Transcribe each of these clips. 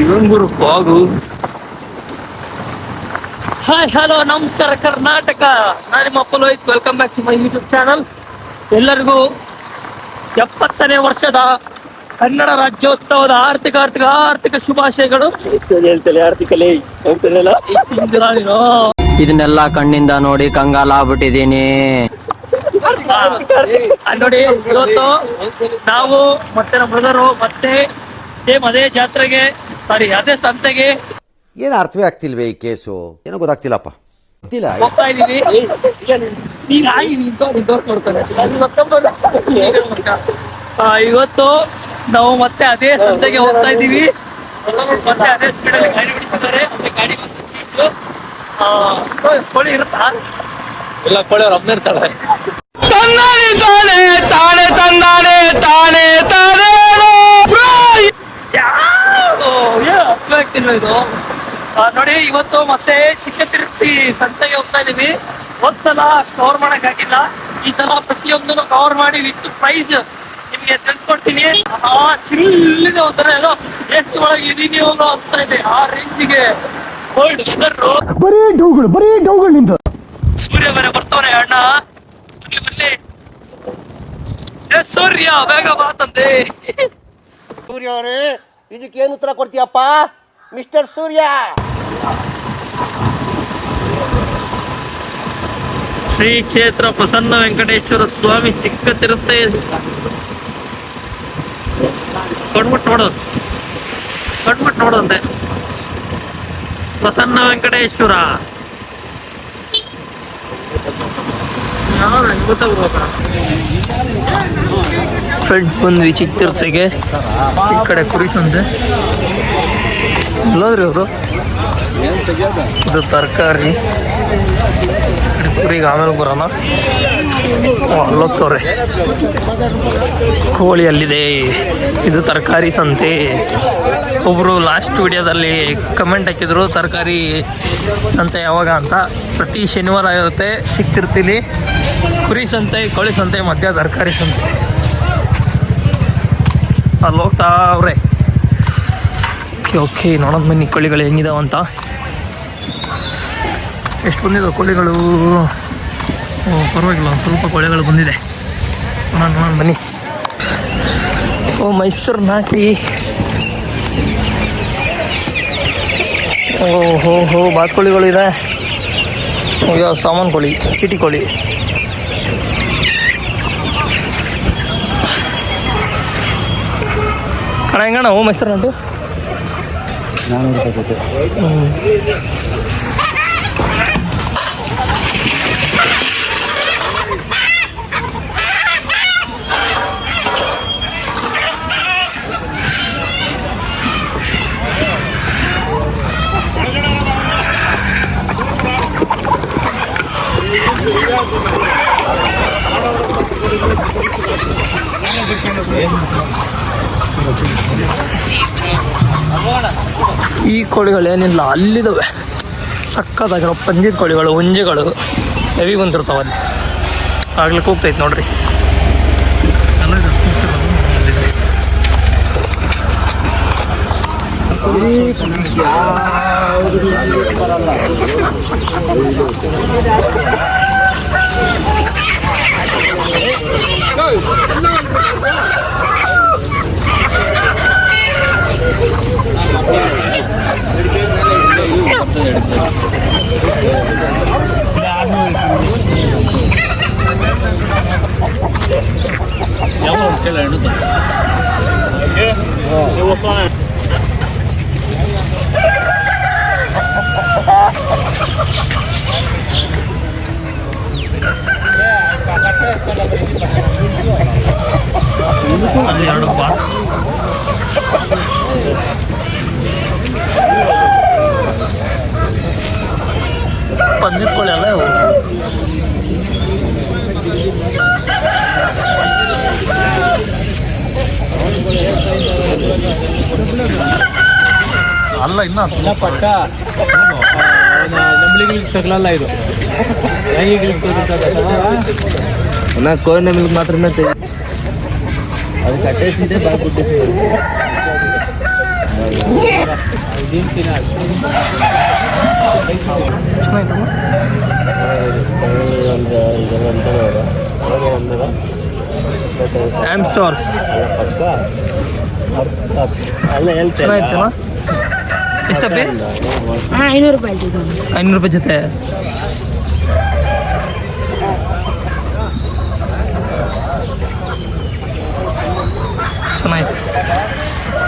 ಇದೊಂದು fog. Hi hello ನಮಸ್ಕಾರ ಕರ್ನಾಟಕ. ನಾನು ನಿಮ್ಮ Pulohith welcome back to my YouTube channel ಎಲ್ಲರಿಗೂ ಎಪ್ಪತ್ತನೇ ವರ್ಷದ ಕನ್ನಡ ರಾಜ್ಯೋತ್ಸವದ ಆರ್ಥಿಕ ಆರ್ಥಿಕ ಆರ್ಥಿಕ ಶುಭಾಶಯಗಳು. ಹೇಳ್ತೇನೆ ಆರ್ಥಿಕಲೇ ಇದನ್ನೆಲ್ಲ ಕಣ್ಣಿಂದ ನೋಡಿ ಕಂಗಾಲ ಆಗ್ಬಿಟ್ಟಿದೀನಿ ನೋಡಿ ಇವತ್ತು ನಾವು ಮತ್ತೆ ನಮ್ಮ ಬ್ರದರು ಮತ್ತೆ ಸೇಮ್ ಅದೇ ಜಾತ್ರೆಗೆ ಸಾರಿ ಅದೇ ಸಂತೆಗೆ. ಏನು ಅರ್ಥವೇ ಆಗ್ತಿಲ್ವೇ ಈ ಕೇಸು? ಏನೋ ಗೊತ್ತಾಗ್ತಿಲ್ಲಪ್ಪ. ಗೊತ್ತಿಲ್ಲ ಹೋಗ್ತಾ ಇದೀವಿ ನೀನ್ ಆಗಿ ನೀನ್ ತೋ- ನೀನ್ ತೋರ್ಸ್ಕೊಡ್ತಾನೆ. ನಾನು ಮತ್ತೊಬ್ಬರು- ಆ, ಇವತ್ತು ನಾವು ಮತ್ತೆ ಅದೇ ಸಂತೆಗೆ ಹೋಗ್ತಾ ಇದೀವಿ ಮತ್ತೆ ಅದೇ ಸ್ಪೀಡ್ ಅಲ್ಲಿ ಗಾಡಿ ಬಿಡ್ತಿದ್ದಾರೆ ಮತ್ತೆ ಗಾಡಿ ಕೋಳಿ ಇರುತ್ತಾ? ಇಲ್ಲ ಕೋಳಿ ಅವ್ರು ಒಬ್ಬನೇ ಇರ್ತಾಳೆ ಯಾವ್ದು? ಆಗ್ತಿಲ್ವ ಇದು? ಆ, ನೋಡಿ ಇವತ್ತು ಮತ್ತೆ ಚಿಕ್ಕ ತಿರುಪತಿ ಸಂತೆಗೆ ಹೋಗ್ತಾ ಇದೀವಿ. ಒಂದ್ಸಲ ಕವರ್ ಮಾಡಕ್ ಆಗಿಲ್ಲ ಈ ಸಲ ಪ್ರತಿಯೊಂದನ್ನು ಕವರ್ ಮಾಡಿ ವಿತ್ ಪ್ರೈಸ್ ನಿಮ್ಗೆ ತಿಳಿಸ್ಕೊಡ್ತೀನಿ. ಆ ಚಿಲ್ಲಿದೆ ಒಂಥರ ಏನೋ ಎಷ್ಟು ಒಳಗೆ ಇದೀನಿ ಅನ್ನೋ ಅನ್ಸ್ತಾ ಇದೆ. ಆ ರೇಂಜಿಗೆ ವರ್ಲ್ಡ್ ಬರೀ ಡೌಗಳು ಬರೀ ಡೌಗಳು ನಿಂದು ಸೂರ್ಯ ಬೇರೆ ಬರ್ತಾವನೆ ಅಣ್ಣ. ಬರ್ಲಿ ಬರ್ಲಿ ಏ ಸೂರ್ಯ ಬೇಗ ಮಾತಂದೆ ಸೂರ್ಯ ಅವರೇ ಇದಕ್ಕೆ ಏನು ಉತ್ತರ ಕೊಡ್ತೀಯಪ್ಪ? ಮಿಸ್ಟರ್ ಸೂರ್ಯ. ಶ್ರೀ ಕ್ಷೇತ್ರ ಪ್ರಸನ್ನ ವೆಂಕಟೇಶ್ವರ ಸ್ವಾಮಿ ಚಿಕ್ಕ ತಿರುತ್ತೆ ಕಣ್ಬಿಟ್ಟು ನೋಡು. ಕಣ್ಬಿಟ್ಟು ನೋಡೋದಂತೆ ಪ್ರಸನ್ನ ವೆಂಕಟೇಶ್ವರ. ಫ್ರೆಂಡ್ಸ್ ಬಂದ್ವಿ ಚಿಕ್ಕ ತಿರುತ್ತೆಗೆ ಈ ಕಡೆ ಕುರಿ ಸಂತೆ ಎಲ್ಲೋದ್ರಿ ಅವರು ಇದು ತರಕಾರಿ. ಕುರಿಗೆ ಆಮೇಲೆ ಬರೋಣ. ಅಲ್ಲೋಗ್ತವ್ರೆ ಕೋಳಿ ಅಲ್ಲಿದೆ. ಇದು ತರಕಾರಿ ಸಂತೆ. ಒಬ್ಬರು ಲಾಸ್ಟ್ ವಿಡಿಯೋದಲ್ಲಿ ಕಮೆಂಟ್ ಹಾಕಿದ್ರು, ತರಕಾರಿ ಸಂತೆ ಯಾವಾಗ ಅಂತ? ಪ್ರತಿ ಶನಿವಾರ ಇರುತ್ತೆ. ಸಿಕ್ತಿರ್ತೀನಿ. ಕುರಿ ಸಂತೆ, ಕೋಳಿ ಸಂತೆ, ಮಧ್ಯ ತರಕಾರಿ ಸಂತೆ. ಅಲ್ಲಿ ಹೋಗ್ತಾವ್ರೆ ಓಕೆ ಓಕೆ ನೋಡೋಣ ಬನ್ನಿ ಕೋಳಿಗಳು ಹೆಂಗಿದಾವಂತ ಎಷ್ಟು ಬಂದಿದೆ ಕೋಳಿಗಳು ಪರವಾಗಿಲ್ಲ, ಒಂದು ಸ್ವಲ್ಪ ಕೋಳಿಗಳು ಬಂದಿದೆ. ನೋಡೋಣ ನೋಡೋಣ, ಬನ್ನಿ. ಓ, ಮೈಸೂರು ನಾಟಿ. ಓ, ಹೋ ಹೋ ಬಾತ್ಕೋಳಿಗಳು ಇದೆ. ಅಯ್ಯೋ ಸಾಮಾನು ಕೋಳಿ ಚೀಟಿ ಕೋಳಿ ಅಣ್ಣ, ಹೆಂಗಣ್ಣ, ಓ, ಮೈಸೂರು ನಾಟು? なるほど。うん。ಈ ಕೋಳಿಗಳು ಏನಿಲ್ಲ ಅಲ್ಲಿದ್ದಾವೆ. ಸಕ್ಕತ್ತಾಗಿರೋ ಪಂಜಿದ ಕೋಳಿಗಳು ಹುಂಜೆಗಳು. ಹೆವಿ ಬಂದಿರ್ತಾವ ಅಲ್ಲಿ. ಆಗ್ಲಿಕ್ಕೆ ಹೋಗ್ತೈತೆ ನೋಡ್ರಿ ಎಲ್ಲ ಇದೆ, ಕೂತಿರೋದು ಅಲ್ಲಿದೆ. ಅಲ್ಲಿ ಎರಡು ಬಾ ಪಂಜಿದ ಕೋಳಿ ಅಲ್ಲ ಇವು ಅಲ್ಲ ಇನ್ನ ಪಕ್ಕ. ನಂಬಳಿಗಳಿಗೆ ತಗಲಲ್ಲ ಇದು. ನಾ ಕೋಳಿ ನಮಗೆ ಮಾತ್ರ ಅದು ಕಟ್ಟೇಸಿಂದೆ ಬಾಯ್ ಆಮ್ ಸ್ಟೋರ್ಸ್ ಅಲ್ಲ ಹೇಳ್ತೇನೆ. ಎಷ್ಟಪ್ಪಿ ಹಾಂ ಐನೂರು ರೂಪಾಯಿ ಹೇಳ್ತಿದ್ದಾನೆ ಐನೂರು ರೂಪಾಯಿ ಜೊತೆ ಚೆನ್ನಾಗಿತ್ತು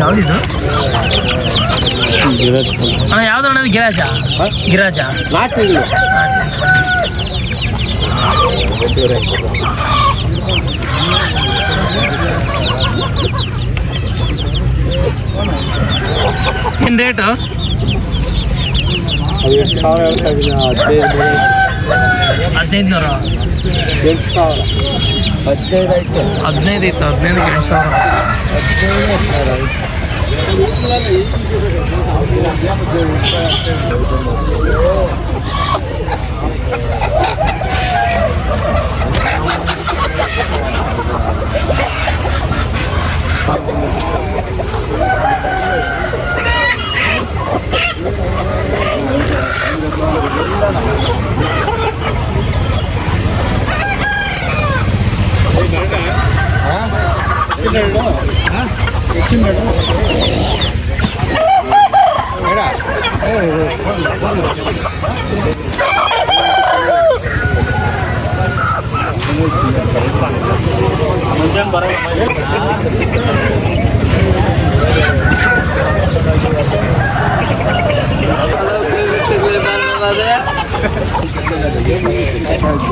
ಯಾವ್ದಿದು? ಅಣ್ಣ ಇದು? ಗಿರಾಜ? ಗಿರಾಜ? ಇದ್ದೀನಿ ಹದಿನೈದು ಹದಿನೈದು ನೂರ. ಎಂಟು ಸಾವಿರ ಹದಿನೈದು ಆಯ್ತು ಹದಿನೈದು ಇತ್ತು ಹದಿನೈದು ಎಂಟು ಸಾವಿರ.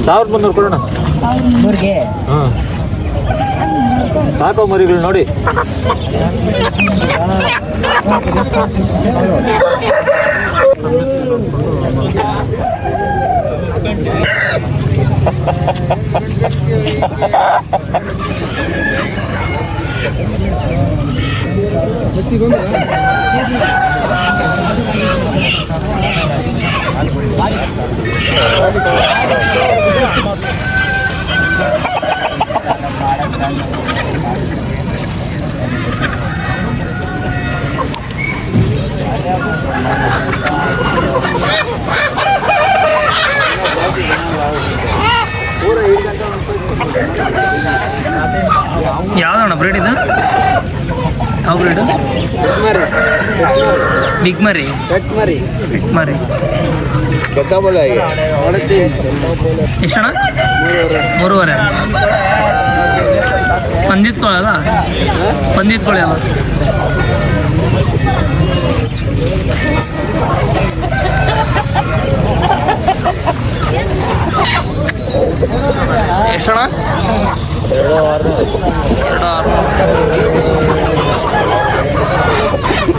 ಸಾವಿರದ ಮುನ್ನೂರು ಕೊಡೋಣ ಹಾಂ ಸಾಕೋ ಮರಿಗಳು ನೋಡಿ ಯಾವ್ದಣ್ಣ ಬ್ರೀಡ್ ಇದು ಯಾವ ಬ್ರೀಡು ಬಿಗ್ ಮರಿ ಕಟ್ ಮರಿ ಮರಿ ಗೊತ್ತಾಗಲ್ಲ ಎಷ್ಟಣ್ಣ? ಮೂರುವರೆ. ಪಂದಿತ್ಕೊಳ್ಳಲ್ಲ ಎಷ್ಟಣ ಎರಡು ಎಷ್ಟಣ್ಣ? ಎರಡು ಆರು.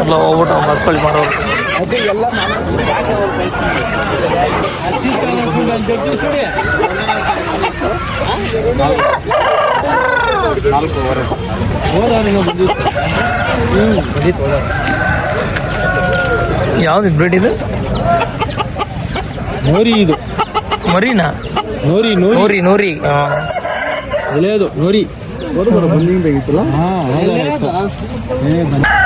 ಅಲ್ಲ ಹೋಗ್ಬಿಟ್ಟು ಮಸ್ಕೊಳ್ಳಿ ಮಾಡೋರು ಯಾವ್ದು ಬ್ರೀಡ್ ಇದು? ನೋರಿ ಇದು. ಮರಿನಾ? ನೋರಿ ನೋರಿ. ನೋರಿ ನೋರಿ. ಒಳ್ಳೆಯದು ನೋರಿ. ಹೌದಾ? ಬಂದಿಂಗ್ ಬನ್ನಿ.